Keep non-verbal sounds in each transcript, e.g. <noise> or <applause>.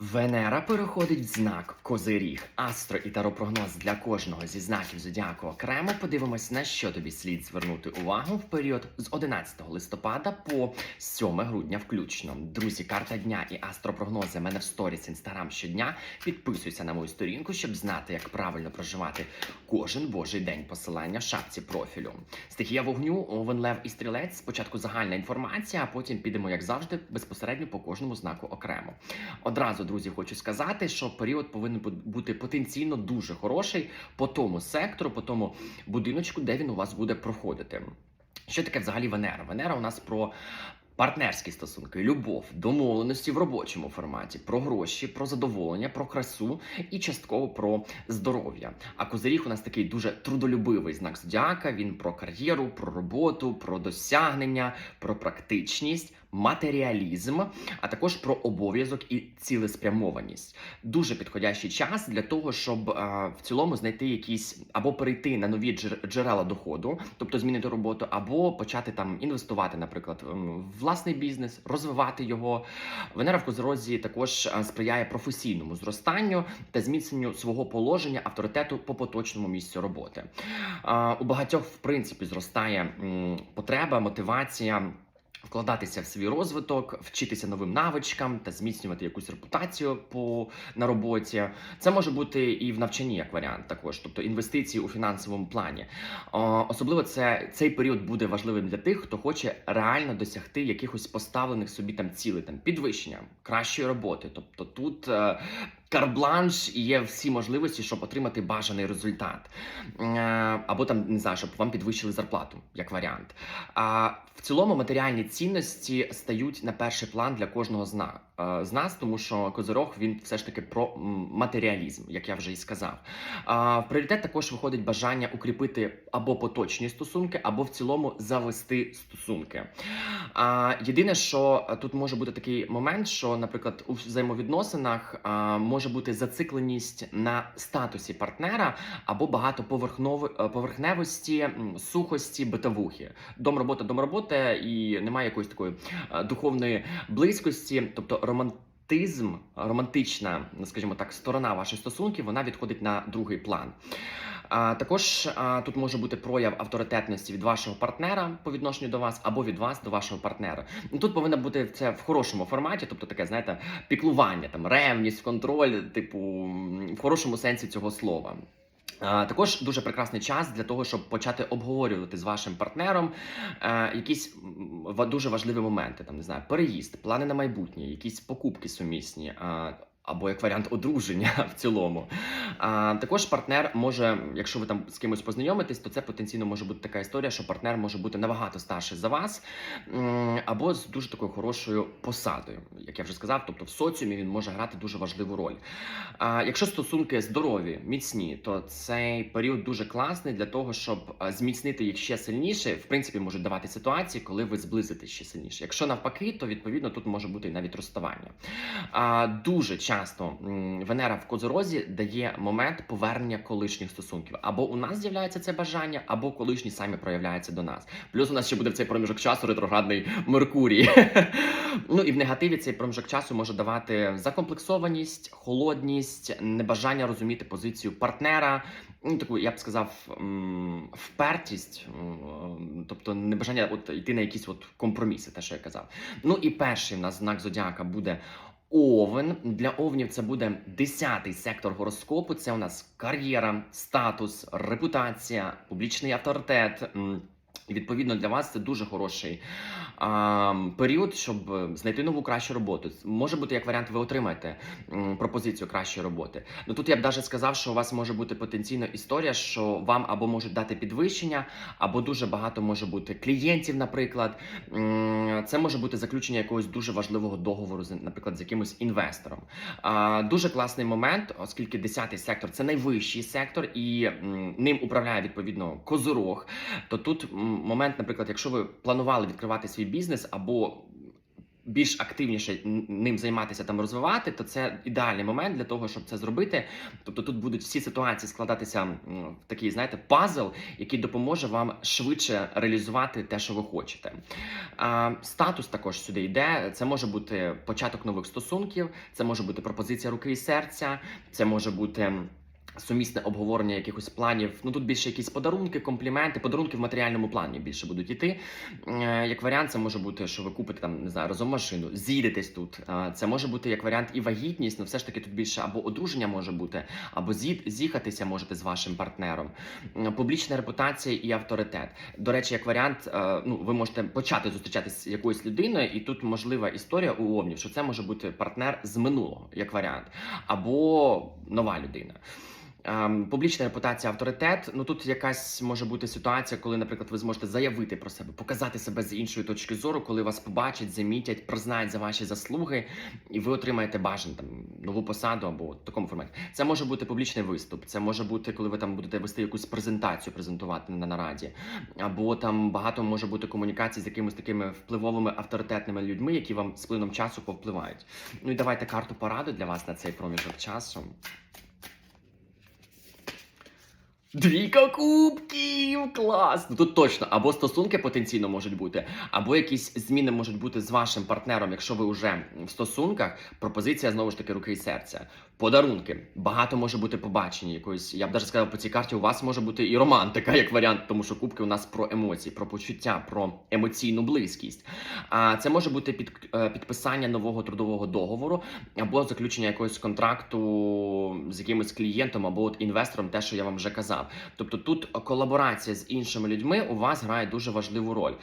Венера переходить в знак Козиріг. Астро і таропрогноз для кожного зі знаків зодіаку окремо. Подивимось, на що тобі слід звернути увагу в період з 11 листопада по 7 грудня включно. Друзі, карта дня і астропрогнози мене в сторіс інстаграм щодня. Підписуйся на мою сторінку, щоб знати, як правильно проживати кожен божий день. Посилання в шапці профілю. Стихія вогню, Овен Лев і Стрілець. Спочатку загальна інформація, а потім підемо, як завжди, безпосередньо по кожному знаку окремо. Одразу, друзі, хочу сказати, що період повинен бути потенційно дуже хороший по тому сектору, по тому будиночку, де він у вас буде проходити. Що таке взагалі Венера? Венера у нас про партнерські стосунки, любов, домовленості в робочому форматі, про гроші, про задоволення, про красу і частково про здоров'я. А козиріг у нас такий дуже трудолюбивий знак зодіака. Він про кар'єру, про роботу, про досягнення, про практичність, матеріалізм, а також про обов'язок і цілеспрямованість. Дуже підходящий час для того, щоб е, в цілому знайти якісь або перейти на нові джер- джерела доходу, тобто змінити роботу, або почати там інвестувати, наприклад, в власний бізнес, розвивати його. Венера в Козерозі також е, сприяє професійному зростанню та зміцненню свого положення авторитету по поточному місцю роботи. Е, У багатьох, в принципі, зростає м, потреба, мотивація. Вкладатися в свій розвиток, вчитися новим навичкам та зміцнювати якусь репутацію по на роботі. Це може бути і в навчанні як варіант, також, тобто інвестиції у фінансовому плані. О, особливо це цей період буде важливим для тих, хто хоче реально досягти якихось поставлених собі там цілей, там підвищення, кращої роботи. Тобто тут е, карбланш і є всі можливості, щоб отримати бажаний результат. Е, або там не знаю, щоб вам підвищили зарплату, як варіант. А в цілому матеріальні цінності стають на перший план для кожного з нас, з нас тому що козирог він все ж таки про матеріалізм, як я вже і сказав. В пріоритет також виходить бажання укріпити або поточні стосунки, або в цілому завести стосунки. Єдине, що е, тут може бути такий момент, що, наприклад, у взаємовідносинах може бути зацикленість на статусі партнера або багато е, поверхневості, сухості, битовухи. Дом робота, дом і немає якоїсь такої е, духовної близькості, тобто романтизм, романтична, скажімо так, сторона ваших стосунків, вона відходить на другий план. А, також а, тут може бути прояв авторитетності від вашого партнера по відношенню до вас, або від вас до вашого партнера. Ну, Тут повинно бути це в хорошому форматі, тобто таке, знаєте, піклування, там ревність, контроль, типу, в хорошому сенсі цього слова. А, Також дуже прекрасний час для того, щоб почати обговорювати з вашим партнером е, якісь дуже важливі моменти, там не знаю, переїзд, плани на майбутнє, якісь покупки сумісні. Або як варіант одруження <laughs> в цілому. А, також партнер може, якщо ви там з кимось познайомитесь, то це потенційно може бути така історія, що партнер може бути набагато старший за вас, або з дуже такою хорошою посадою, як я вже сказав, тобто в соціумі він може грати дуже важливу роль. А, якщо стосунки здорові, міцні, то цей період дуже класний для того, щоб зміцнити їх ще сильніше. В принципі, можуть давати ситуації, коли ви зблизитесь ще сильніше. Якщо навпаки, то відповідно тут може бути і навіть розставання. А, дуже часто м, Венера в Козорозі дає момент повернення колишніх стосунків. Або у нас з'являється це бажання, або колишні самі проявляються до нас. Плюс у нас ще буде в цей проміжок часу ретроградний Меркурій. <laughs> ну і в негативі цей проміжок часу може давати закомплексованість, холодність, небажання розуміти позицію партнера. Ну, таку, я б сказав, впертість, тобто небажання от йти на якісь от компроміси, те, що я казав. Ну і перший в нас знак зодіака буде Овен. Для овнів це буде 10-й сектор гороскопу. Це у нас кар'єра, статус, репутація, публічний авторитет. І відповідно для вас це дуже хороший а, період, щоб знайти нову кращу роботу. Може бути як варіант, ви отримаєте м, пропозицію кращої роботи. Ну тут я б навіть сказав, що у вас може бути потенційно історія, що вам або можуть дати підвищення, або дуже багато може бути клієнтів, наприклад. М, Це може бути заключення якогось дуже важливого договору, наприклад, з якимось інвестором. А, Дуже класний момент, оскільки 10-й сектор це найвищий сектор, і м, ним управляє відповідно козорог. То тут момент, наприклад, якщо ви планували відкривати свій бізнес або більш активніше ним займатися там розвивати, то це ідеальний момент для того, щоб це зробити. Тобто тут будуть всі ситуації складатися в такий, знаєте, пазл, який допоможе вам швидше реалізувати те, що ви хочете. А, статус також сюди йде. Це може бути початок нових стосунків, це може бути пропозиція руки і серця, це може бути. Сумісне обговорення якихось планів. Ну тут більше якісь подарунки, компліменти, подарунки в матеріальному плані більше будуть іти. Е, Як варіант, це може бути, що ви купите там, не знаю, разом машину, з'їдетесь тут. Е, Це може бути як варіант і вагітність, але все ж таки тут більше або одруження може бути, або з'їхатися можете з вашим партнером. Публічна репутація і авторитет. До речі, як варіант, е, ну ви можете почати зустрічатися з якоюсь людиною, і тут можлива історія у овнів, що це може бути партнер з минулого, як варіант, або нова людина. Ем, публічна репутація, авторитет. Ну тут якась може бути ситуація, коли, наприклад, ви зможете заявити про себе, показати себе з іншої точки зору, коли вас побачать, замітять, признають за ваші заслуги, і ви отримаєте бажану там нову посаду або в такому форматі. Це може бути публічний виступ. Це може бути, коли ви там будете вести якусь презентацію, презентувати на нараді, або там багато може бути комунікацій з якимись такими впливовими авторитетними людьми, які вам з плином часу повпливають. Ну і давайте карту поради для вас на цей проміжок часу. Двійка кубків! Клас! Ну тут точно або стосунки потенційно можуть бути, або якісь зміни можуть бути з вашим партнером, якщо ви вже в стосунках. Пропозиція знову ж таки руки і серця. Подарунки. Багато може бути побачення якоїсь. Я б навіть сказав, по цій карті у вас може бути і романтика, як варіант, тому що кубки у нас про емоції, про почуття, про емоційну близькість. А це може бути під, е, підписання нового трудового договору або заключення якогось контракту з якимось клієнтом або от інвестором, те, що я вам вже казав. Тобто тут колаборація з іншими людьми у вас грає дуже важливу роль.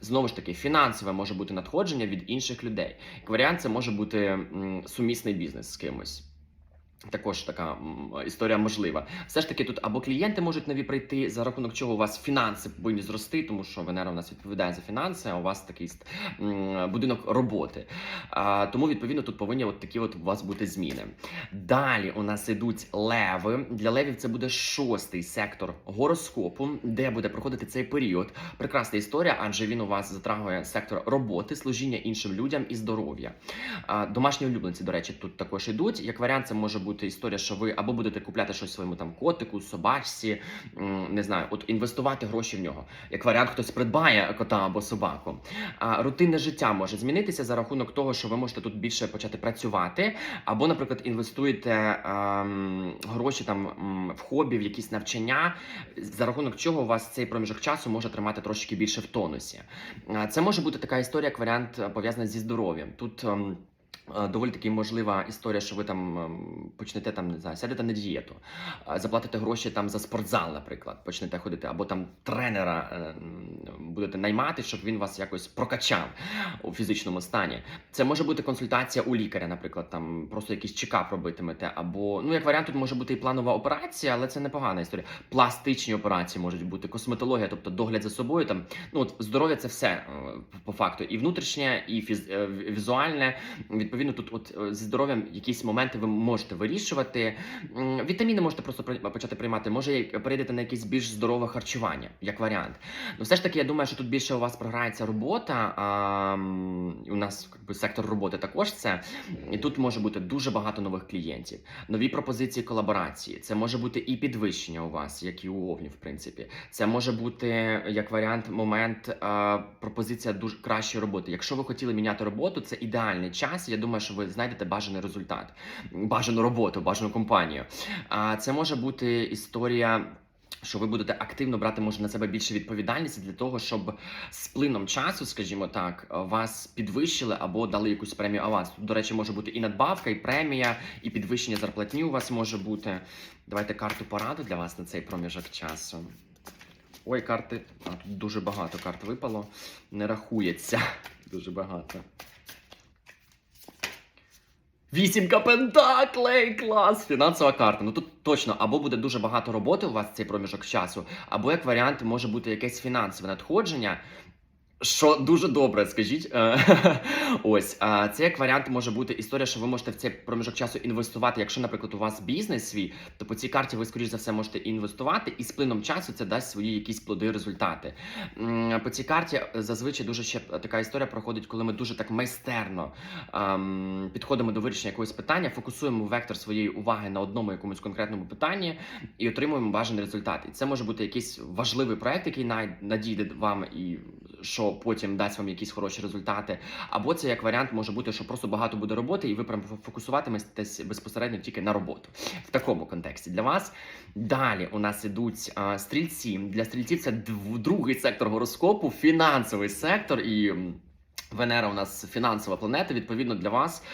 Знову ж таки, фінансове може бути надходження від інших людей. Як варіант, це може бути сумісний бізнес з кимось. Також така історія можлива. Все ж таки, тут або клієнти можуть нові прийти, за рахунок чого у вас фінанси повинні зрости, тому що Венера у нас відповідає за фінанси, а у вас такий будинок роботи. Тому, відповідно, тут повинні от такі от у вас бути зміни. Далі у нас ідуть леви. Для левів це буде шостий сектор гороскопу, де буде проходити цей період. Прекрасна історія, адже він у вас затрагує сектор роботи, служіння іншим людям і здоров'я. Домашні улюбленці, до речі, тут також ідуть. Як варіант, це може бути історія, що ви або будете купляти щось своєму там котику, собачці, не знаю, от інвестувати гроші в нього. Як варіант, хтось придбає кота або собаку. А, рутинне життя може змінитися за рахунок того, що ви можете тут більше почати працювати, або, наприклад, інвестуєте ем, гроші там в хобі, в якісь навчання, за рахунок чого у вас цей проміжок часу може тримати трошки більше в тонусі. Це може бути така історія, як варіант е, пов'язаний зі здоров'ям. Тут. ем, е, Доволі таки можлива історія, що ви там ем, почнете там не знаю, сядете на дієту, е, заплатите гроші там за спортзал, наприклад, почнете ходити, або там тренера е, будете наймати, щоб він вас якось прокачав у фізичному стані. Це може бути консультація у лікаря, наприклад, там просто якийсь чекап робитимете, або ну як варіант, тут може бути і планова операція, але це непогана історія. Пластичні операції можуть бути, косметологія, тобто догляд за собою. Там ну от здоров'я це все е, по факту, і внутрішнє, і фіз, е, візуальне. Відповідно, тут от е, зі здоров'ям якісь моменти ви можете вирішувати. Вітаміни можете просто почати приймати. Може, перейдете на якесь більш здорове харчування, як варіант. Ну, все ж таки, я думаю, що тут більше у вас програється робота. А, у нас якби, сектор роботи також це. І тут може бути дуже багато нових клієнтів, нові пропозиції колаборації. Це може бути і підвищення у вас, як і у Овні, в принципі. Це може бути як варіант, момент е, пропозиція дуже кращої роботи. Якщо ви хотіли міняти роботу, це ідеальний час. Я думаю, що ви знайдете бажаний результат, бажану роботу, бажану компанію. А це може бути історія. Що ви будете активно брати може на себе більше відповідальності для того, щоб з плином часу, скажімо так, вас підвищили або дали якусь премію аванс. До речі, може бути і надбавка, і премія, і підвищення зарплатні у вас може бути. Давайте карту пораду для вас на цей проміжок часу. Ой, карти. А, дуже багато карт випало. Не рахується. <laughs> Дуже багато. Вісімка пентаклей! Клас! Фінансова карта. Ну тут точно або буде дуже багато роботи у вас цей проміжок часу, або як варіант може бути якесь фінансове надходження. Що дуже добре, скажіть. Е, <laughs> Ось це як варіант може бути історія, що ви можете в цей проміжок часу інвестувати. Якщо, наприклад, у вас бізнес свій, то по цій карті ви скоріш за все можете інвестувати, і з плином часу це дасть свої якісь плоди, результати. По цій карті зазвичай дуже ще така історія проходить, коли ми дуже так майстерно підходимо до вирішення якогось питання, фокусуємо вектор своєї уваги на одному якомусь конкретному питанні і отримуємо бажаний результат. І це може бути якийсь важливий проект, який надійде вам і що потім дасть вам якісь хороші результати. Або це як варіант може бути, що просто багато буде роботи, і ви прям фокусуватиметесь безпосередньо тільки на роботу в такому контексті для вас. Далі у нас ідуть а, стрільці. Для стрільців це другий сектор гороскопу, фінансовий сектор і. Венера у нас фінансова планета. Відповідно для вас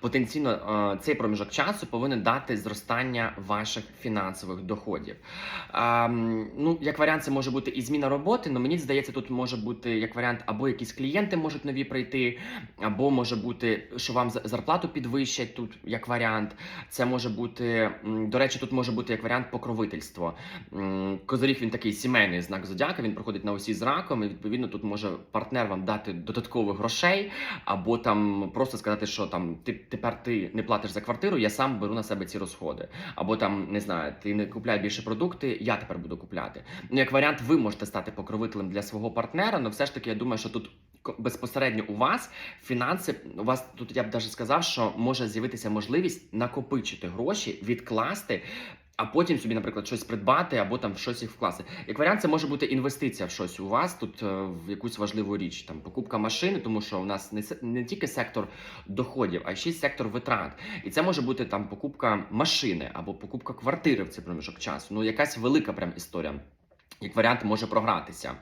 потенційно е, цей проміжок часу повинен дати зростання ваших фінансових доходів. Ем, ну, як варіант, це може бути і зміна роботи. але мені здається, тут може бути як варіант, або якісь клієнти можуть нові прийти, або може бути, що вам зарплату підвищать тут як варіант. Це може бути, до речі, тут може бути як варіант покровительство. Козиріг він такий сімейний знак зодіака, він проходить на усі з раком, і відповідно тут може партнер вам дати додаткових грошей, або там просто сказати, що там ти тепер ти не платиш за квартиру, я сам беру на себе ці розходи. Або там не знаю, ти не купляй більше продукти, я тепер буду купляти. Ну як варіант, ви можете стати покровителем для свого партнера, але все ж таки я думаю, що тут. Безпосередньо у вас фінанси, у вас тут я б навіть сказав, що може з'явитися можливість накопичити гроші, відкласти, а потім собі, наприклад, щось придбати або там щось їх вкласти. Як варіант, це може бути інвестиція в щось у вас тут е, в якусь важливу річ, там покупка машини, тому що у нас не, не тільки сектор доходів, а ще й сектор витрат. І це може бути там покупка машини або покупка квартири в цей проміжок часу. Ну, якась велика прям історія. Як варіант може програтися.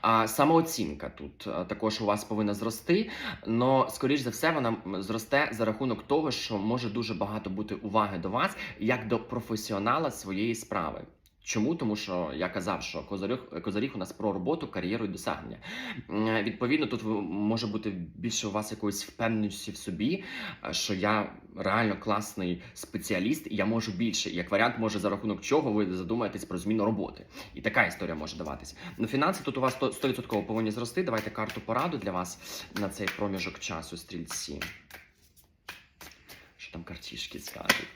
А самооцінка тут е, також у вас повинна зрости, але скоріш за все вона зросте за рахунок того, що може дуже багато бути уваги до вас як до професіонала своєї справи. Чому? Тому що я казав, що козаріг, козаріг у нас про роботу, кар'єру і досягнення. Відповідно, тут може бути більше у вас якоїсь впевненості в собі, е, що я реально класний спеціаліст, і я можу більше. Як варіант, може за рахунок чого ви задумаєтесь про зміну роботи. І така історія може даватись. Ну, фінанси тут у вас 100% 100% повинні зрости. Давайте карту пораду для вас на цей проміжок часу, стрільці. Що там картішки скажуть?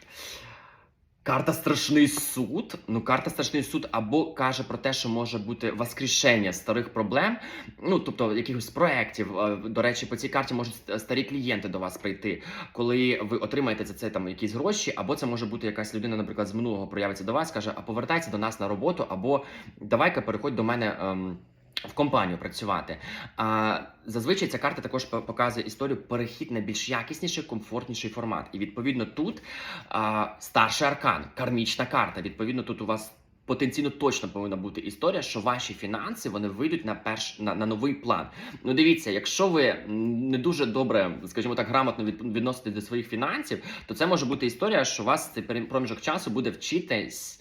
Карта страшний суд. Ну, карта страшний суд або каже про те, що може бути воскрешення старих проблем, ну тобто якихось проєктів. Е, До речі, по цій карті можуть старі клієнти до вас прийти, коли ви отримаєте за це там якісь гроші, або це може бути якась людина, наприклад, з минулого проявиться до вас, каже: а повертайся до нас на роботу, або давай-ка переходь до мене. Ем, в компанію працювати. А зазвичай ця карта також показує історію перехід на більш якісніший, комфортніший формат. І відповідно тут а, старший аркан, кармічна карта. Відповідно, тут у вас потенційно точно повинна бути історія, що ваші фінанси вони вийдуть на перш на, на новий план. Ну дивіться, якщо ви не дуже добре, скажімо так, грамотно від, відноситесь до своїх фінансів, то це може бути історія, що вас цей проміжок часу буде вчитись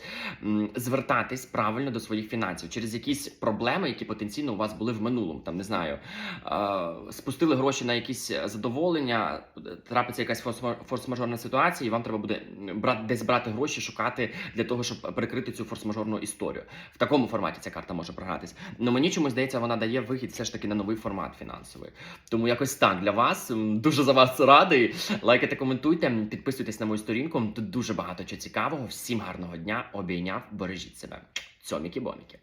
звертатись правильно до своїх фінансів через якісь проблеми, які потенційно у вас були в минулому. Там не знаю, е, спустили гроші на якісь задоволення, трапиться якась форс- форс-мажорна ситуація, і вам треба буде брати десь брати гроші, шукати для того, щоб перекрити цю форс-мажорну історію. В такому форматі ця карта може програтись. Но мені чомусь здається, вона дає вихід все ж таки на новий формат фінансовий. Тому якось так для вас. Дуже за вас радий. Лайкайте, коментуйте, підписуйтесь на мою сторінку. Тут дуже багато чого цікавого. Всім гарного дня. Обійняв, бережіть себе. Цьоміки-боміки.